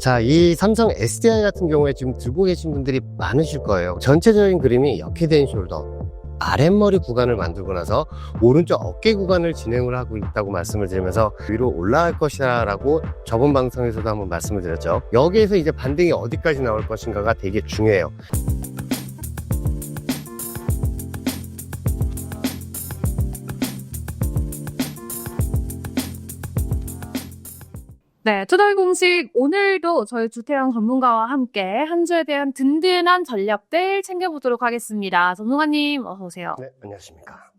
자, 이 삼성 SDI 같은 경우에 지금 들고 계신 분들이 많으실 거예요. 전체적인 그림이 역헤드앤 숄더. 아랫머리 구간을 만들고 나서 오른쪽 어깨 구간을 진행을 하고 있다고 말씀을 드리면서 위로 올라갈 것이다 라고 저번 방송에서도 한번 말씀을 드렸죠. 여기에서 이제 반등이 어디까지 나올 것인가가 되게 중요해요. 네, 투덜 공식 오늘도 저희 주태영 전문가와 함께 한 주에 대한 든든한 전략들 챙겨보도록 하겠습니다. 전문가님 어서 오세요. 네, 안녕하십니까.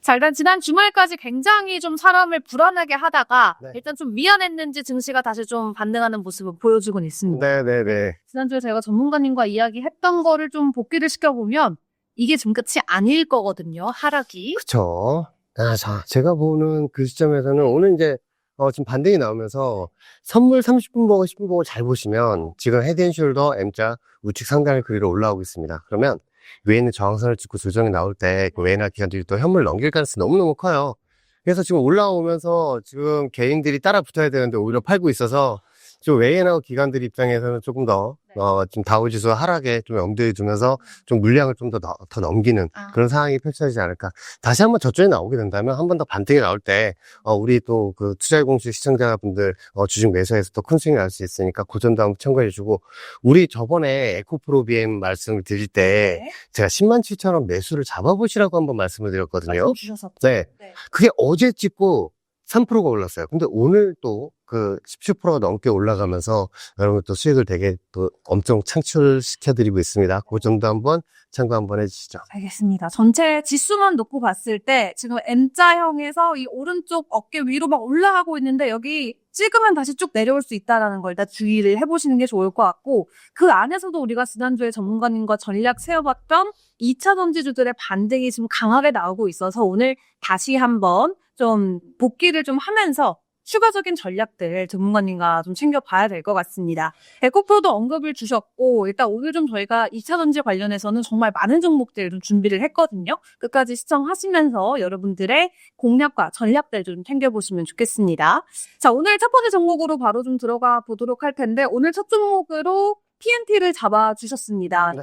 자, 일단 지난 주말까지 굉장히 좀 사람을 불안하게 하다가 네. 일단 좀 미안했는지 증시가 다시 좀 반등하는 모습을 보여주곤 있습니다. 네 네 네. 지난주에 제가 전문가님과 이야기했던 거를 좀 복기를 시켜보면 이게 지금 끝이 아닐 거거든요. 하락이. 그쵸. 아, 자, 제가 보는 그 시점에서는 오늘 이제, 어, 지금 반등이 나오면서 선물 30분 보고 10분 보고 잘 보시면 지금 헤드앤숄더 M자 우측 상단을 그리로 올라오고 있습니다. 그러면 외에는 저항선을 찍고 조정이 나올 때 그 외나 기관들이 또 현물 넘길 가능성이 너무너무 커요. 그래서 지금 올라오면서 지금 개인들이 따라 붙어야 되는데 오히려 팔고 있어서 좀 외인하고 기관들 입장에서는 조금 더, 네. 어, 지금 다우지수 하락에 좀 염두에 두면서 좀 물량을 좀 더 더 넘기는 아. 그런 상황이 펼쳐지지 않을까. 다시 한번 저쪽에 나오게 된다면 한 번 더 반등이 나올 때, 어, 우리 또 그 투자의 공식 시청자분들, 어, 주식 매수해서 또큰 수익 날수 있으니까 그 점도 한번 참고해 주고, 우리 저번에 에코프로 BM 말씀을 드릴 때, 네. 제가 10만 7천 원 매수를 잡아보시라고 한번 말씀을 드렸거든요. 말씀 주셔서. 네. 네. 그게 어제 찍고 3%가 올랐어요. 근데 오늘 또 그 17%가 넘게 올라가면서 여러분 또 수익을 되게 또 엄청 창출시켜드리고 있습니다. 그 점도 한번 참고 한번 해주시죠. 알겠습니다. 전체 지수만 놓고 봤을 때 지금 M자형에서 이 오른쪽 어깨 위로 막 올라가고 있는데 여기 찍으면 다시 쭉 내려올 수 있다는 걸 일단 주의를 해보시는 게 좋을 것 같고 그 안에서도 우리가 지난주에 전문가님과 전략 세워봤던 2차 전지주들의 반등이 지금 강하게 나오고 있어서 오늘 다시 한번 좀 복귀를 좀 하면서 추가적인 전략들 전문가님과 좀 챙겨봐야 될 것 같습니다. 에코프로도 언급을 주셨고 일단 오늘 좀 저희가 2차 전지 관련해서는 정말 많은 종목들 좀 준비를 했거든요. 끝까지 시청하시면서 여러분들의 공략과 전략들 좀 챙겨보시면 좋겠습니다. 자 오늘 첫 번째 종목으로 바로 좀 들어가 보도록 할 텐데 오늘 첫 종목으로 PNT를 잡아주셨습니다. 네.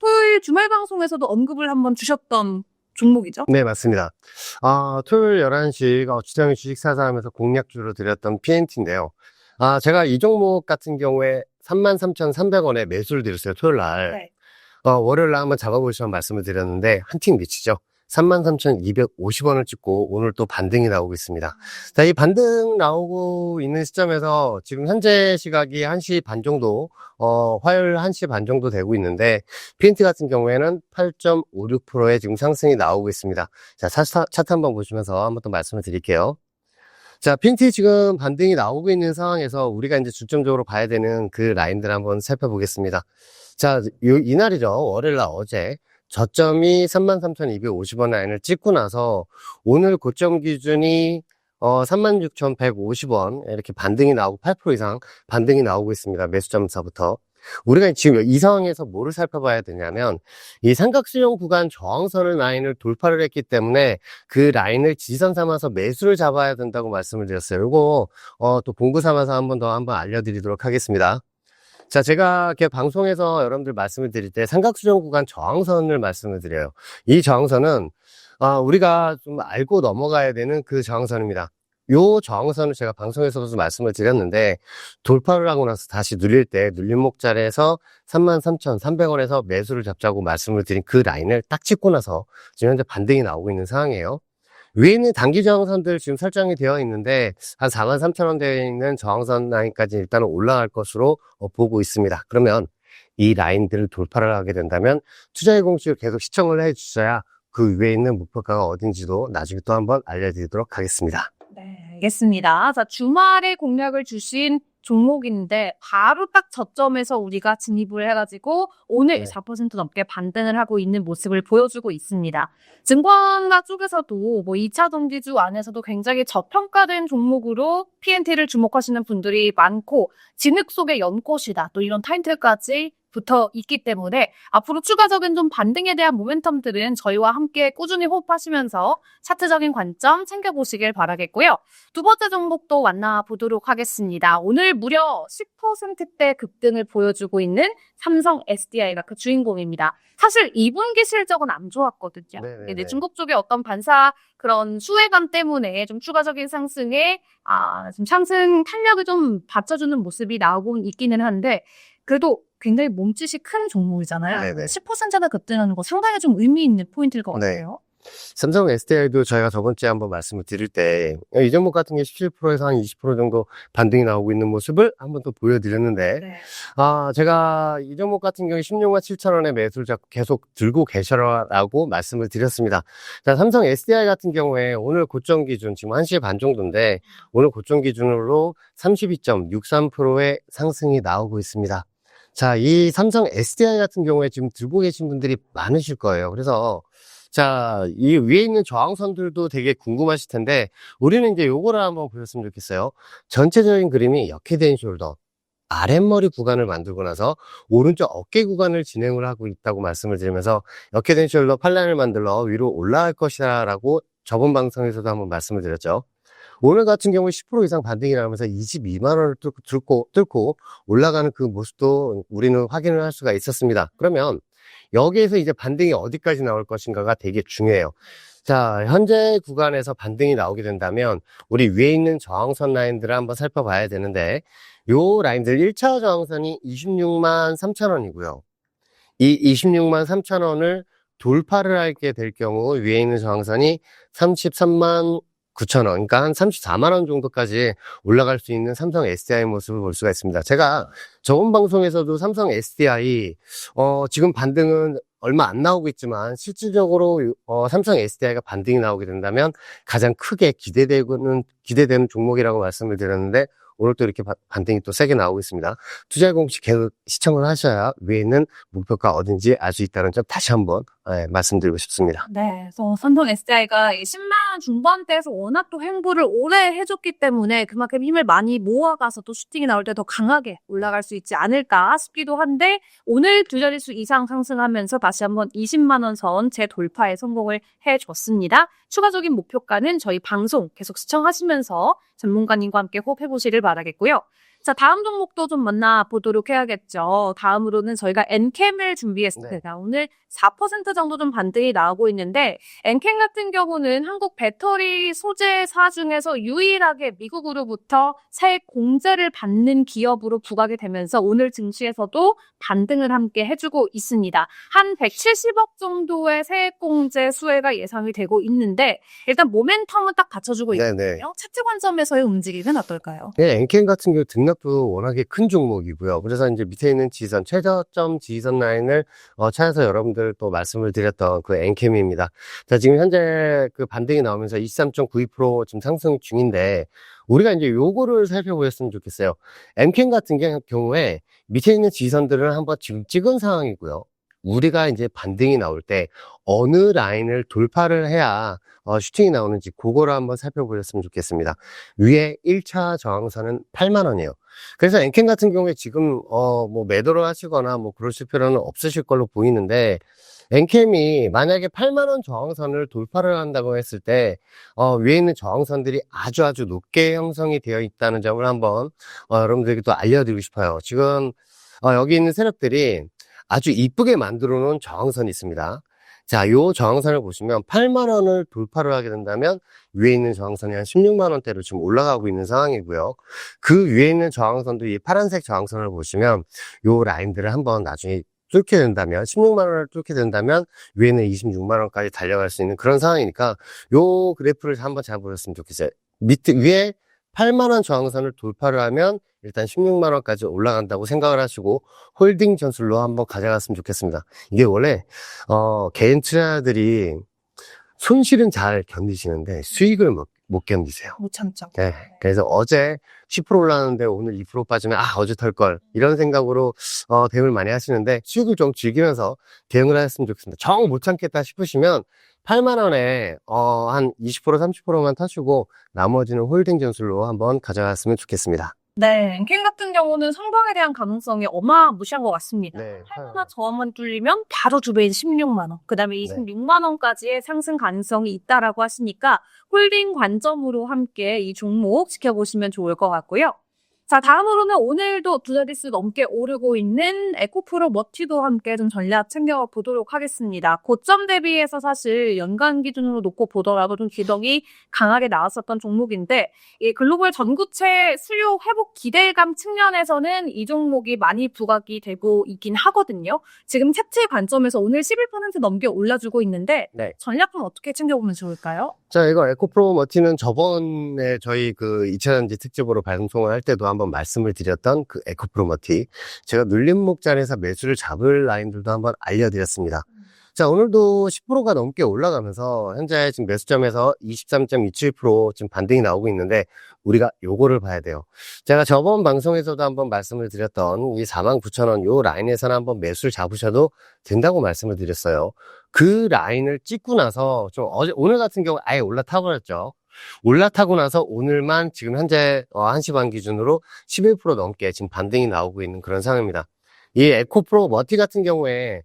토요일 주말 방송에서도 언급을 한번 주셨던 종목이죠. 네, 맞습니다. 아, 토요일 11시, 어, 주장의 주식사사 하면서 공략주로 드렸던 PNT인데요. 아, 제가 이 종목 같은 경우에 33,300원에 매수를 드렸어요, 토요일 날. 네. 어, 월요일 날 한번 잡아보시면 말씀을 드렸는데, 한 팀 미치죠. 33,250원을 찍고 오늘 또 반등이 나오고 있습니다. 자, 이 반등 나오고 있는 시점에서 지금 현재 시각이 1시 반 정도, 어, 화요일 1시 반 정도 되고 있는데, PNT 같은 경우에는 8.56%의 지금 상승이 나오고 있습니다. 자, 차트, 차트 한번 보시면서 한번 또 말씀을 드릴게요. 자, PNT 지금 반등이 나오고 있는 상황에서 우리가 이제 중점적으로 봐야 되는 그 라인들 한번 살펴보겠습니다. 자, 요, 이날이죠. 월요일 날 어제. 저점이 33,250원 라인을 찍고 나서 오늘 고점 기준이 어, 36,150원 이렇게 반등이 나오고 8% 이상 반등이 나오고 있습니다. 매수점서부터. 우리가 지금 이 상황에서 뭐를 살펴봐야 되냐면 이 삼각수용 구간 저항선을 라인을 돌파를 했기 때문에 그 라인을 지선 삼아서 매수를 잡아야 된다고 말씀을 드렸어요. 이거 어, 또 공구 삼아서 한번 더 한번 알려드리도록 하겠습니다. 자, 제가 이렇게 방송에서 여러분들 말씀을 드릴 때 삼각수정 구간 저항선을 말씀을 드려요. 이 저항선은 아, 우리가 좀 알고 넘어가야 되는 그 저항선입니다. 요 저항선을 제가 방송에서도 말씀을 드렸는데 돌파를 하고 나서 다시 눌릴 때 눌림목 자리에서 33,300원에서 매수를 잡자고 말씀을 드린 그 라인을 딱 찍고 나서 지금 현재 반등이 나오고 있는 상황이에요. 위에 있는 단기 저항선들 지금 설정이 되어 있는데 한 43,000원 되어 있는 저항선 라인까지 일단은 올라갈 것으로 어, 보고 있습니다. 그러면 이 라인들을 돌파를 하게 된다면 투자의 공식을 계속 시청을 해 주셔야 그 위에 있는 목표가가 어딘지도 나중에 또 한번 알려드리도록 하겠습니다. 네, 알겠습니다. 자, 주말에 공략을 주신 종목인데 바로 딱 저점에서 우리가 진입을 해가지고 오늘 네. 4% 넘게 반등을 하고 있는 모습을 보여주고 있습니다. 증권가 쪽에서도 뭐 2차 전지주 안에서도 굉장히 저평가된 종목으로 PNT를 주목하시는 분들이 많고 진흙 속의 연꽃이다 또 이런 타이틀까지 붙어 있기 때문에 앞으로 추가적인 좀 반등에 대한 모멘텀들은 저희와 함께 꾸준히 호흡하시면서 차트적인 관점 챙겨보시길 바라겠고요. 두 번째 종목도 만나보도록 하겠습니다. 오늘 무려 10%대 급등을 보여주고 있는 삼성 SDI가 그 주인공입니다. 사실 2분기 실적은 안 좋았거든요. 네네네. 네, 중국 쪽의 어떤 반사 그런 수혜감 때문에 좀 추가적인 상승에 아, 좀 상승 탄력을 좀 받쳐주는 모습이 나오고 있기는 한데 그래도 굉장히 몸짓이 큰 종목이잖아요. 네네. 10%나 급등하는 거 상당히 좀 의미 있는 포인트일 것 네. 같아요. 삼성 SDI도 저희가 저번 주에 한번 말씀을 드릴 때, 이 종목 같은 게 17%에서 한 20% 정도 반등이 나오고 있는 모습을 한번 또 보여드렸는데, 네. 아, 제가 이 종목 같은 경우에 16만 7천 원의 매수를 자꾸 계속 들고 계셔라고 말씀을 드렸습니다. 자, 삼성 SDI 같은 경우에 오늘 고점 기준 지금 1시에 반 정도인데, 오늘 고점 기준으로 32.63%의 상승이 나오고 있습니다. 자, 이 삼성 SDI 같은 경우에 지금 들고 계신 분들이 많으실 거예요. 그래서 자, 이 위에 있는 저항선들도 되게 궁금하실 텐데, 우리는 이제 요거를 한번 보셨으면 좋겠어요. 전체적인 그림이 역해된 숄더, 아랫머리 구간을 만들고 나서 오른쪽 어깨 구간을 진행을 하고 있다고 말씀을 드리면서 역해된 숄더 팔란을 만들러 위로 올라갈 것이다 라고 저번 방송에서도 한번 말씀을 드렸죠. 오늘 같은 경우 10% 이상 반등이 나오면서 22만 원을 뚫고, 뚫고, 뚫고 올라가는 그 모습도 우리는 확인을 할 수가 있었습니다. 그러면 여기에서 이제 반등이 어디까지 나올 것인가가 되게 중요해요. 자, 현재 구간에서 반등이 나오게 된다면 우리 위에 있는 저항선 라인들을 한번 살펴봐야 되는데 요 라인들 1차 저항선이 26만 3천 원이고요. 이 26만 3천 원을 돌파를 하게 될 경우 위에 있는 저항선이 33만 9천 원, 그러니까 한 34만 원 정도까지 올라갈 수 있는 삼성 SDI 모습을 볼 수가 있습니다. 제가 저번 방송에서도 삼성 SDI 어, 지금 반등은 얼마 안 나오고 있지만 실질적으로 어, 삼성 SDI가 반등이 나오게 된다면 가장 크게 기대되고는 기대되는 종목이라고 말씀을 드렸는데 오늘 또 이렇게 바- 반등이 또 세게 나오고 있습니다. 투자 공식 계속 시청을 하셔야 위에 있는 목표가 어딘지 알 수 있다는 점 다시 한번 예, 말씀드리고 싶습니다. 네, 그래서 삼성 SDI가 10만 원 중반대에서 워낙 또 행보를 오래 해줬기 때문에 그만큼 힘을 많이 모아가서 또 슈팅이 나올 때 더 강하게 올라갈 수 있지 않을까 싶기도 한데 오늘 두 자릿수 이상 상승하면서 다시 한번 20만 원 선 재돌파에 성공을 해줬습니다. 추가적인 목표가는 저희 방송 계속 시청하시면서 전문가님과 함께 호흡해 보시길 바라겠고요. 자, 다음 종목도 좀 만나보도록 해야겠죠. 다음으로는 저희가 엔캠을 준비했습니다. 오늘 4% 정도 좀 반등이 나오고 있는데, 엔캠 같은 경우는 한국 배터리 소재사 중에서 유일하게 미국으로부터 세액 공제를 받는 기업으로 부각이 되면서 오늘 증시에서도 반등을 함께 해주고 있습니다. 한 170억 정도의 세액 공제 수혜가 예상이 되고 있는데, 일단 모멘텀은 딱 받쳐주고. 있거든요. 차트 관점에서의 움직임은 어떨까요? 네, 엔캠 같은 경우 등 락도 워낙에 큰 종목이고요. 그래서 이제 밑에 있는 지선, 최저점 지선 라인을 어, 찾아서 여러분들 또 말씀을 드렸던 그 엔캠입니다. 자, 지금 현재 그 반등이 나오면서 23.92% 지금 상승 중인데, 우리가 이제 요거를 살펴보셨으면 좋겠어요. 엔캠 같은 경- 경우에 밑에 있는 지선들을 한번 지금 찍은 상황이고요. 우리가 이제 반등이 나올 때 어느 라인을 돌파를 해야 어, 슈팅이 나오는지 그거를 한번 살펴보셨으면 좋겠습니다. 위에 1차 저항선은 8만 원이에요. 그래서 엔캠 같은 경우에 지금 어 뭐 매도를 하시거나 뭐 그러실 필요는 없으실 걸로 보이는데 엔캠이 만약에 8만 원 저항선을 돌파를 한다고 했을 때 어, 위에 있는 저항선들이 아주 아주 높게 형성이 되어 있다는 점을 한번 어, 여러분들에게 또 알려드리고 싶어요. 지금 어, 여기 있는 세력들이 아주 이쁘게 만들어 놓은 저항선이 있습니다. 자, 요 저항선을 보시면 8만 원을 돌파를 하게 된다면 위에 있는 저항선이 한 16만 원대로 지금 올라가고 있는 상황이고요. 그 위에 있는 저항선도 이 파란색 저항선을 보시면 요 라인들을 한번 나중에 뚫게 된다면 16만 원을 뚫게 된다면 위에는 26만 원까지 달려갈 수 있는 그런 상황이니까 요 그래프를 한번 잘 보셨으면 좋겠어요. 밑에 위에 8만 원 저항선을 돌파를 하면 일단 16만 원까지 올라간다고 생각을 하시고 홀딩 전술로 한번 가져갔으면 좋겠습니다. 이게 원래 어 개인 투자들이 손실은 잘 견디시는데 수익을 못, 못 견디세요. 못 참죠. 네. 그래서 어제 10% 올랐는데 오늘 2% 빠지면 아 어제 털 걸 이런 생각으로 어 대응을 많이 하시는데 수익을 좀 즐기면서 대응을 하셨으면 좋겠습니다. 정 못 참겠다 싶으시면 8만 원에 어 한 20% 30%만 타시고 나머지는 홀딩 전술로 한번 가져갔으면 좋겠습니다. 네, 캔 같은 경우는 성장에 대한 가능성이 어마무시한 것 같습니다. 네. 하나 저항만 뚫리면 바로 두 배인 16만 원, 그 다음에 26만 원까지의 상승 가능성이 있다라고 하시니까 홀딩 관점으로 함께 이 종목 지켜보시면 좋을 것 같고요. 자, 다음으로는 오늘도 두 자릿수 넘게 오르고 있는 에코프로 머티도 함께 좀 전략 챙겨보도록 하겠습니다. 고점 대비해서 사실 연간 기준으로 놓고 보더라도 좀 기동이 강하게 나왔었던 종목인데 이 글로벌 전구체 수요 회복 기대감 측면에서는 이 종목이 많이 부각이 되고 있긴 하거든요. 지금 차트 관점에서 오늘 11% 넘게 올라주고 있는데 네. 전략은 어떻게 챙겨보면 좋을까요? 자, 이거 에코프로 머티는 저번에 저희 그 2차전지 특집으로 방송을 할 때도 한번 말씀을 드렸던 그 에코프로 머티. 제가 눌림목 자리에서 매수를 잡을 라인들도 한번 알려드렸습니다. 자, 오늘도 10%가 넘게 올라가면서 현재 지금 매수점에서 23.27% 지금 반등이 나오고 있는데 우리가 요거를 봐야 돼요. 제가 저번 방송에서도 한번 말씀을 드렸던 이 49,000원 요 라인에서는 한번 매수를 잡으셔도 된다고 말씀을 드렸어요. 그 라인을 찍고 나서 좀 어제 오늘 같은 경우 아예 올라타 버렸죠. 올라타고 나서 오늘만 지금 현재 어, 1시 반 기준으로 11% 넘게 지금 반등이 나오고 있는 그런 상황입니다. 이 에코프로 머티 같은 경우에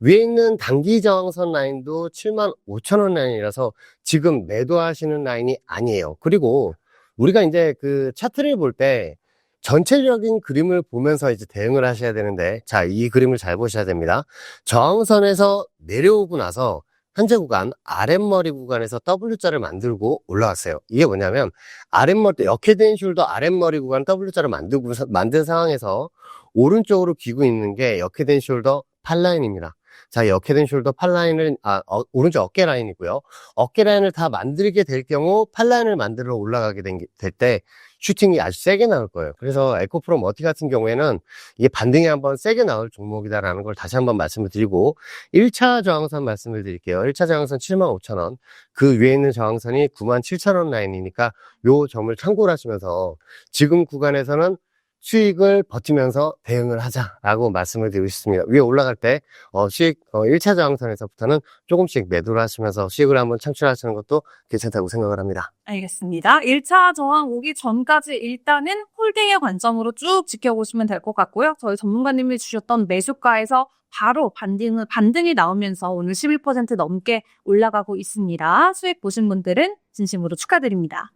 위에 있는 단기 저항선 라인도 7만 5천 원 라인이라서 지금 매도하시는 라인이 아니에요. 그리고 우리가 이제 그 차트를 볼 때 전체적인 그림을 보면서 이제 대응을 하셔야 되는데 자, 이 그림을 잘 보셔야 됩니다. 저항선에서 내려오고 나서 현재 구간 아랫머리 구간에서 W자를 만들고 올라왔어요. 이게 뭐냐면 아랫머리 역해된 숄더 아랫머리 구간 W자를 만들고 만든 상황에서 오른쪽으로 기고 있는 게 역해된 숄더 8라인입니다. 자, 역해된 숄더 8라인을 아, 어, 오른쪽 어깨 라인이고요. 어깨 라인을 다 만들게 될 경우 8라인을 만들어 올라가게 될 때 슈팅이 아주 세게 나올 거예요. 그래서 에코프로 머티 같은 경우에는 이게 반등이 한번 세게 나올 종목이다라는 걸 다시 한번 말씀을 드리고 1차 저항선 말씀을 드릴게요. 1차 저항선 75,000원. 그 위에 있는 저항선이 97,000원 라인이니까 요 점을 참고를 하시면서 지금 구간에서는 수익을 버티면서 대응을 하자라고 말씀을 드리고 싶습니다. 위에 올라갈 때 어, 수익 어, 1차 저항선에서부터는 조금씩 매도를 하시면서 수익을 한번 창출하시는 것도 괜찮다고 생각을 합니다. 알겠습니다. 1차 저항 오기 전까지 일단은 홀딩의 관점으로 쭉 지켜보시면 될 것 같고요. 저희 전문가님이 주셨던 매수가에서 바로 반등을, 반등이 나오면서 오늘 11% 넘게 올라가고 있습니다. 수익 보신 분들은 진심으로 축하드립니다.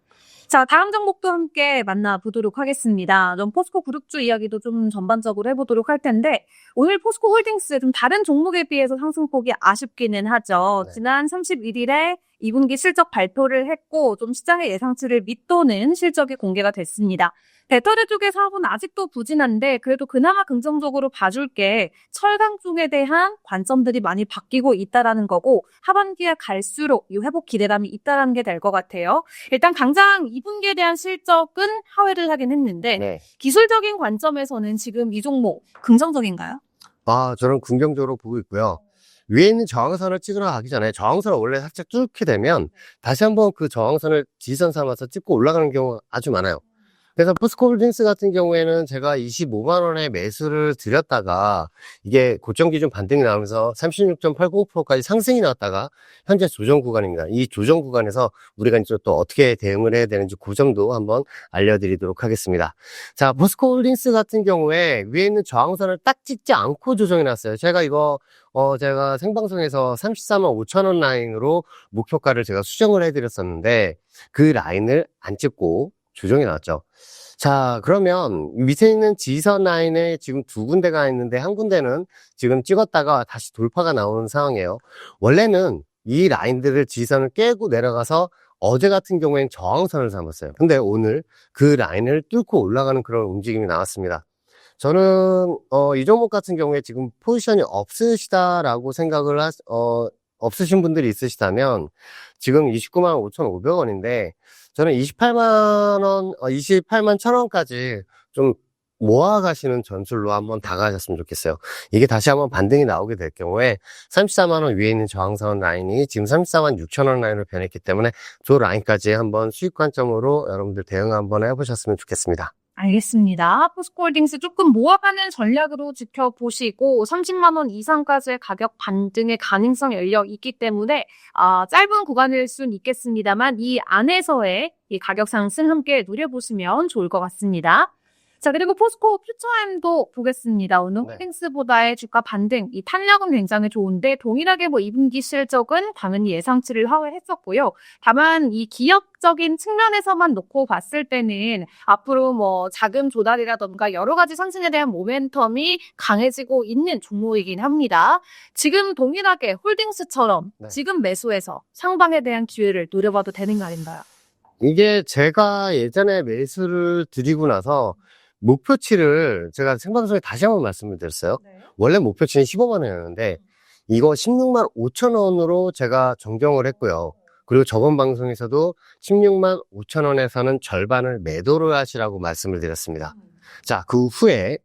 자, 다음 종목도 함께 만나보도록 하겠습니다. 좀 포스코 그룹주 이야기도 좀 전반적으로 해보도록 할 텐데, 오늘 포스코 홀딩스 좀 다른 종목에 비해서 상승폭이 아쉽기는 하죠. 네. 지난 31일에 2분기 실적 발표를 했고, 좀 시장의 예상치를 밑도는 실적이 공개가 됐습니다. 배터리 쪽의 사업은 아직도 부진한데, 그래도 그나마 긍정적으로 봐줄 게 철강 쪽에 대한 관점들이 많이 바뀌고 있다라는 거고, 하반기에 갈수록 이 회복 기대감이 있다라는 게 될 것 같아요. 일단 당장 2분기에 대한 실적은 하회를 하긴 했는데, 네. 기술적인 관점에서는 지금 이 종목 긍정적인가요? 아, 저는 긍정적으로 보고 있고요. 위에 있는 저항선을 찍으러 가기 전에 저항선을 원래 살짝 뚫게 되면 다시 한번 그 저항선을 지선 삼아서 찍고 올라가는 경우가 아주 많아요. 그래서 포스코홀딩스 같은 경우에는 제가 25만 원에 매수를 드렸다가 이게 고점 기준 반등이 나오면서 36.89%까지 상승이 나왔다가 현재 조정 구간입니다. 이 조정 구간에서 우리가 이제 또 어떻게 대응을 해야 되는지 그 점도 한번 알려드리도록 하겠습니다. 자, 포스코홀딩스 같은 경우에 위에 있는 저항선을 딱 찍지 않고 조정이 났어요. 제가 이거 어, 제가 생방송에서 34만 5천 원 라인으로 목표가를 제가 수정을 해드렸었는데 그 라인을 안 찍고 조정이 나왔죠. 자, 그러면 밑에 있는 지선 라인에 지금 두 군데가 있는데 한 군데는 지금 찍었다가 다시 돌파가 나오는 상황이에요. 원래는 이 라인들을 지선을 깨고 내려가서 어제 같은 경우엔 저항선을 삼았어요. 근데 오늘 그 라인을 뚫고 올라가는 그런 움직임이 나왔습니다. 저는 어, 이 종목 같은 경우에 지금 포지션이 없으시다라고 생각을 하, 어, 없으신 분들이 있으시다면 지금 29만 5,500원인데 저는 28만 원, 어, 28만 1,000원까지 좀 모아 가시는 전술로 한번 다가가셨으면 좋겠어요. 이게 다시 한번 반등이 나오게 될 경우에 34만 원 위에 있는 저항선 라인이 지금 34만 6천 원 라인으로 변했기 때문에 저 라인까지 한번 수익 관점으로 여러분들 대응 한번 해보셨으면 좋겠습니다. 알겠습니다. 포스코홀딩스 조금 모아가는 전략으로 지켜보시고 30만 원 이상까지의 가격 반등의 가능성이 열려 있기 때문에 아, 짧은 구간일 순 있겠습니다만 이 안에서의 이 가격 상승 함께 누려보시면 좋을 것 같습니다. 자, 그리고 포스코 퓨처엠도 보겠습니다. 오늘 네. 홀딩스보다의 주가 반등, 이 탄력은 굉장히 좋은데 동일하게 뭐 2분기 실적은 당연히 예상치를 하회했었고요. 다만 이 기업적인 측면에서만 놓고 봤을 때는 앞으로 뭐 자금 조달이라던가 여러 가지 상승에 대한 모멘텀이 강해지고 있는 종목이긴 합니다. 지금 동일하게 홀딩스처럼 네. 지금 매수해서 상방에 대한 기회를 노려봐도 되는 거 아닌가요? 이게 제가 예전에 매수를 드리고 나서 목표치를 제가 생방송에 다시 한번 말씀을 드렸어요. 원래 목표치는 15만 원이었는데 이거 16만 5천 원으로 제가 정정을 했고요. 그리고 저번 방송에서도 16만 5천 원에서는 절반을 매도를 하시라고 말씀을 드렸습니다. 자, 그 후에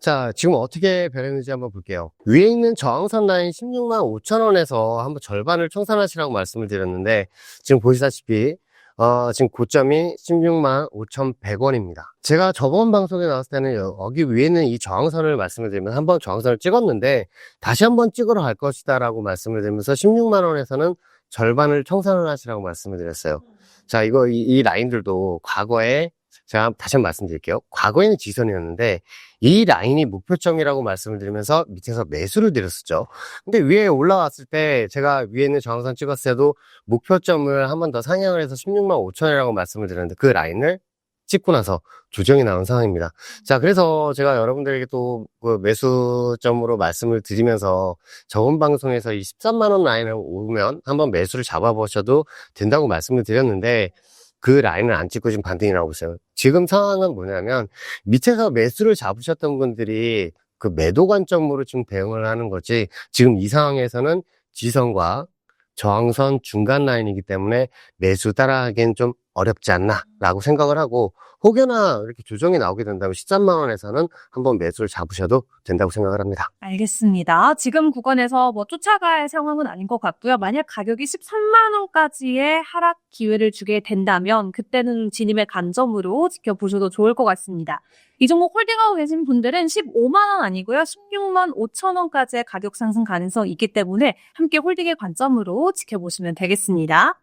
자, 지금 어떻게 변했는지 한번 볼게요. 위에 있는 저항선 라인 16만 5천 원에서 한번 절반을 청산하시라고 말씀을 드렸는데 지금 보시다시피 어, 지금 고점이 16만 5,100원입니다. 제가 저번 방송에 나왔을 때는 여- 여기 위에 있는 이 저항선을 말씀을 드리면 한번 저항선을 찍었는데 다시 한번 찍으러 갈 것이다 라고 말씀을 드리면서 16만 원에서는 절반을 청산을 하시라고 말씀을 드렸어요. 자, 이거 이, 이 라인들도 과거에 제가 다시 한번 말씀드릴게요. 과거에는 지선이었는데 이 라인이 목표점이라고 말씀을 드리면서 밑에서 매수를 드렸었죠. 근데 위에 올라왔을 때 제가 위에 있는 저항선 찍었을 때도 목표점을 한 번 더 상향을 해서 16만 5천이라고 말씀을 드렸는데 그 라인을 찍고 나서 조정이 나온 상황입니다. 자, 그래서 제가 여러분들에게 또 그 매수점으로 말씀을 드리면서 저번 방송에서 이 13만원 라인을 오면 한번 매수를 잡아보셔도 된다고 말씀을 드렸는데 그 라인을 안 찍고 지금 반등이 나오고 있어요. 지금 상황은 뭐냐면 밑에서 매수를 잡으셨던 분들이 그 매도 관점으로 지금 대응을 하는 거지 지금 이 상황에서는 지선과 저항선 중간 라인이기 때문에 매수 따라하기엔 좀 어렵지 않나 라고 생각을 하고 혹여나 이렇게 조정이 나오게 된다면 13만 원에서는 한번 매수를 잡으셔도 된다고 생각을 합니다. 알겠습니다. 지금 구간에서 뭐 쫓아갈 상황은 아닌 것 같고요. 만약 가격이 13만 원까지의 하락 기회를 주게 된다면 그때는 진입의 관점으로 지켜보셔도 좋을 것 같습니다. 이 종목 홀딩하고 계신 분들은 15만 원 아니고요. 16만 5천 원까지의 가격 상승 가능성이 있기 때문에 함께 홀딩의 관점으로 지켜보시면 되겠습니다.